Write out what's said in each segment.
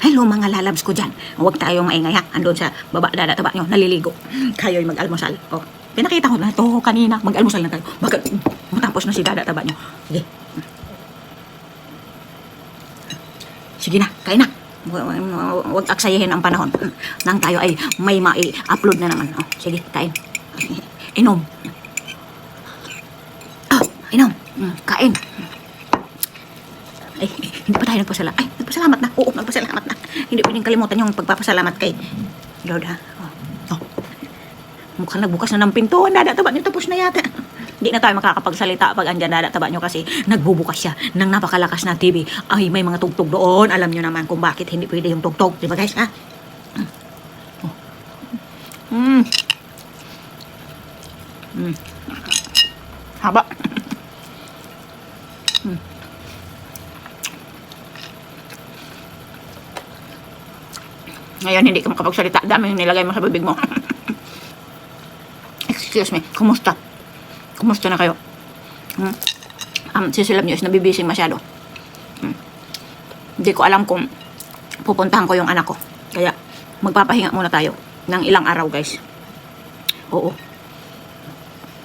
Hello mga lalabs ko dyan. Huwag tayong maingay ha. Andun sa baba dada taba nyo, naliligo. Kayo'y mag-almusal. Oh, pinakita ko na ito kanina. Mag-almusal na tayo. Bakit matapos na si dada taba nyo. Sige. Sige na, kain na. Hu- hu- Huwag aksayahin ang panahon. Nang tayo ay may mai-upload na naman. Oh, sige, kain. Inom. Ah, inom. Mm, Kain. Ay, hindi pa tayo nagpasalamat. Ay, nagpasalamat na. Oo, nagpasalamat na. Hindi pwedeng kalimutan yung pagpapasalamat kay Lord, ha? Oh. oh. Mukhang nagbukas na ng pinto. Ang dada taba niyo tapos na yata. Hindi na tayo makakapagsalita pag andyan dada taba niyo kasi nagbubukas siya ng napakalakas na TV. Ay, may mga tugtog doon. Alam niyo naman kung bakit hindi pwede yung tugtog. Di guys, ha? Mm. Mm. Haba. Ngayon, hindi ka makapagsalita. Dami yung nilagay mo sa bibig mo. Excuse me. Kumusta? Kumusta na kayo? Hmm? Um, sisilab nyo is nabibising masyado. Hmm. Hindi ko alam kung pupuntahan ko yung anak ko. Kaya, magpapahinga muna tayo ng ilang araw, guys. Oo.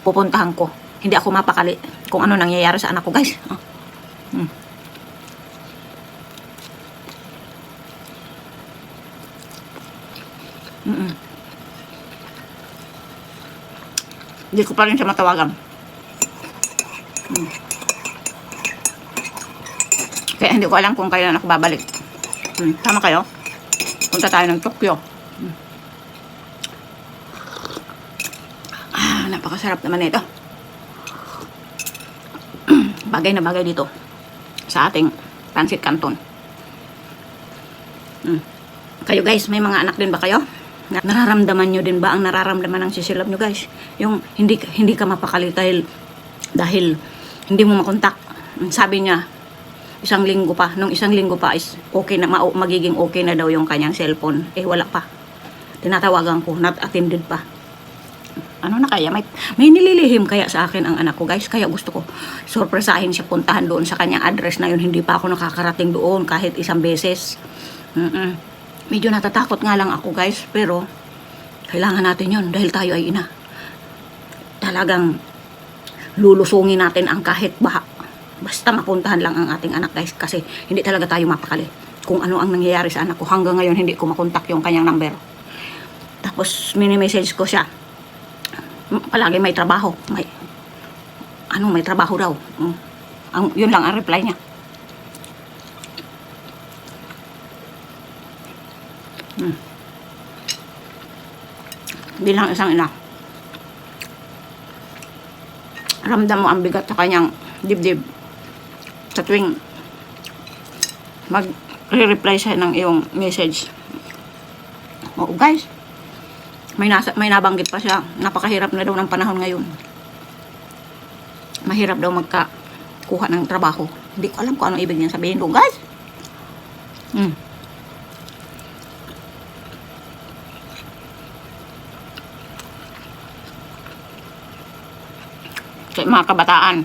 Pupuntahan ko. Hindi ako mapakali kung ano nangyayari sa anak ko, guys. Oh. Hmm. Mm-mm. Hindi ko pa rin siya matawagan. Mm. Kaya hindi ko alam kung kailan ako babalik. Mm. Tama kayo? Punta tayo ng Tokyo. Mm. Ah, napakasarap naman ito. bagay na bagay dito sa ating pancit canton. Mm. Kayo guys, may mga anak din ba kayo? Na- Nararamdaman nyo din ba ang nararamdaman ng sisilab nyo guys? Yung hindi hindi ka mapakali dahil, dahil hindi mo makontak. Sabi niya, isang linggo pa, nung isang linggo pa is okay na, ma- magiging okay na daw yung kanyang cellphone. Eh wala pa. Tinatawagan ko, not attended pa. Ano na kaya? May, may nililihim kaya sa akin ang anak ko guys. Kaya gusto ko sorpresahin siya puntahan doon sa kanyang address na yun. Hindi pa ako nakakarating doon kahit isang beses. Mm-mm medyo natatakot nga lang ako guys pero kailangan natin yon dahil tayo ay ina. Talagang lulusungin natin ang kahit baha. Basta mapuntahan lang ang ating anak guys kasi hindi talaga tayo mapakali. Kung ano ang nangyayari sa anak ko hanggang ngayon hindi ko makontak yung kanyang number. Tapos mini-message ko siya. Palagi may trabaho. May ano may trabaho daw Mm. ang yun lang ang reply niya bilang isang ina. Ramdam mo ang bigat sa kanyang dibdib sa tuwing mag-reply siya ng iyong message. Oo guys, may, nasa, may nabanggit pa siya. Napakahirap na daw ng panahon ngayon. Mahirap daw magkakuha ng trabaho. Hindi ko alam kung ano ibig niya sabihin doon guys. Hmm. Kaya mga kabataan,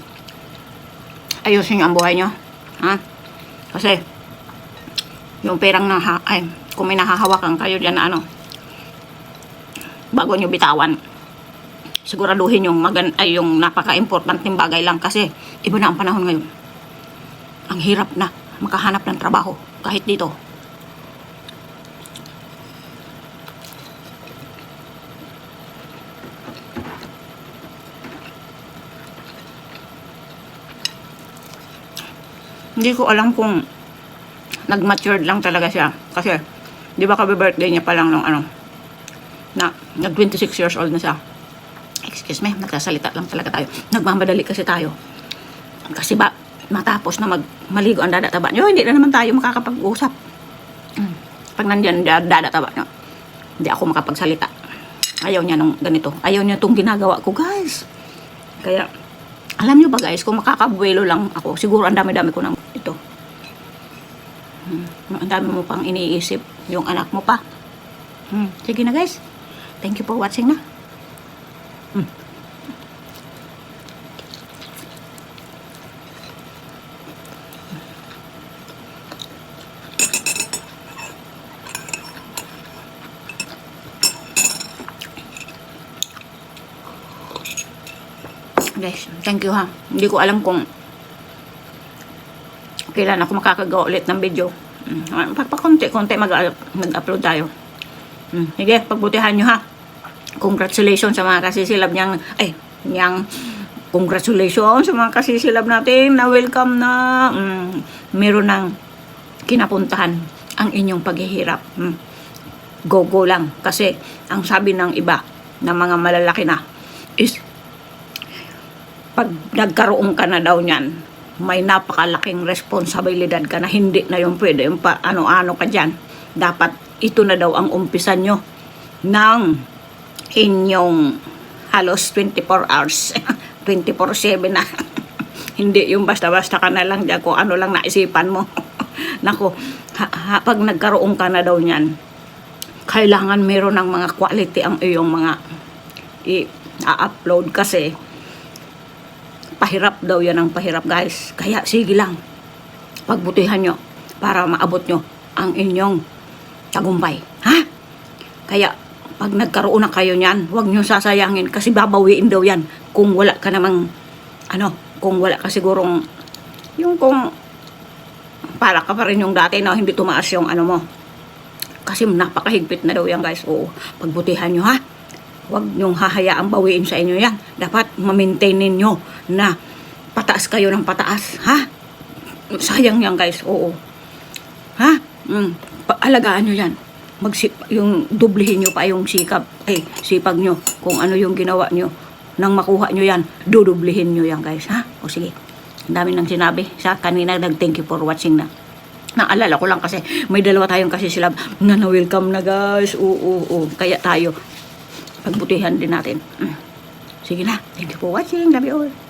ayusin ang buhay nyo. Ha? Kasi, yung perang na, ay, kung may nahahawakan kayo dyan na ano, bago nyo bitawan, siguraduhin yung, magan, ay, yung napaka-importanting bagay lang kasi iba na ang panahon ngayon. Ang hirap na makahanap ng trabaho kahit dito. Hindi ko alam kung nag-matured lang talaga siya. Kasi, di ba kabe-birthday niya pa lang nung ano, na nag-26 years old na siya. Excuse me, nagsasalita lang talaga tayo. Nagmamadali kasi tayo. Kasi ba, matapos na mag maligo ang dadataba nyo, hindi na naman tayo makakapag-usap. Mm. Pag nandyan da- dadataba nyo, hindi ako makapagsalita. Ayaw niya nung ganito. Ayaw niya itong ginagawa ko, guys. Kaya, alam niyo ba guys, kung makakabuelo lang ako, siguro ang dami-dami ko ng ito. Hmm. Ang dami mo pang iniisip. Yung anak mo pa. Hmm. Sige na guys. Thank you for watching na. Hmm. Guys, thank you ha. Hindi ko alam kung kailan ako makakagawa ulit ng video. Mm, pa, pa konti-konti mag, mag-upload tayo. Mm, sige, pagbutihan nyo ha. Congratulations sa mga kasisilab niyang, ay, niyang, congratulations sa mga kasisilab natin na welcome na mm, meron ng kinapuntahan ang inyong paghihirap. Mm. Go-go lang. Kasi, ang sabi ng iba, ng mga malalaki na, is, pag nagkaroon ka na daw niyan, may napakalaking responsibilidad ka na hindi na yung pwede yung pa, ano-ano ka dyan. Dapat ito na daw ang umpisan nyo ng inyong halos 24 hours. 24-7 na. hindi yung basta-basta ka na lang dyan kung ano lang naisipan mo. Nako, ha, pag nagkaroon ka na daw niyan, kailangan meron ng mga quality ang iyong mga i-upload kasi pahirap daw yan ang pahirap guys. Kaya sige lang, pagbutihan nyo para maabot nyo ang inyong tagumpay. Ha? Kaya pag nagkaroon na kayo niyan, huwag nyo sasayangin kasi babawiin daw yan kung wala ka namang ano, kung wala ka sigurong yung kung para ka pa rin yung dati na hindi tumaas yung ano mo. Kasi napakahigpit na daw yan guys. Oo, pagbutihan nyo ha. Huwag nyong hahayaang bawiin sa inyo yan. Dapat ma-maintain ninyo na pataas kayo ng pataas. Ha? Sayang yan guys. Oo. Ha? Mm. Alagaan nyo yan. Magsip, yung dublihin nyo pa yung sikap, ay, sipag nyo. Kung ano yung ginawa nyo. Nang makuha nyo yan, dudublihin nyo yan guys. Ha? O sige. Ang dami nang sinabi. Sa kanina nag-thank you for watching na. Naalala ko lang kasi may dalawa tayong kasi sila na na-welcome na guys. Oo, oo, oo. Kaya tayo pagbutihan din natin. Mm. Sige na. Thank you for watching. Love you all.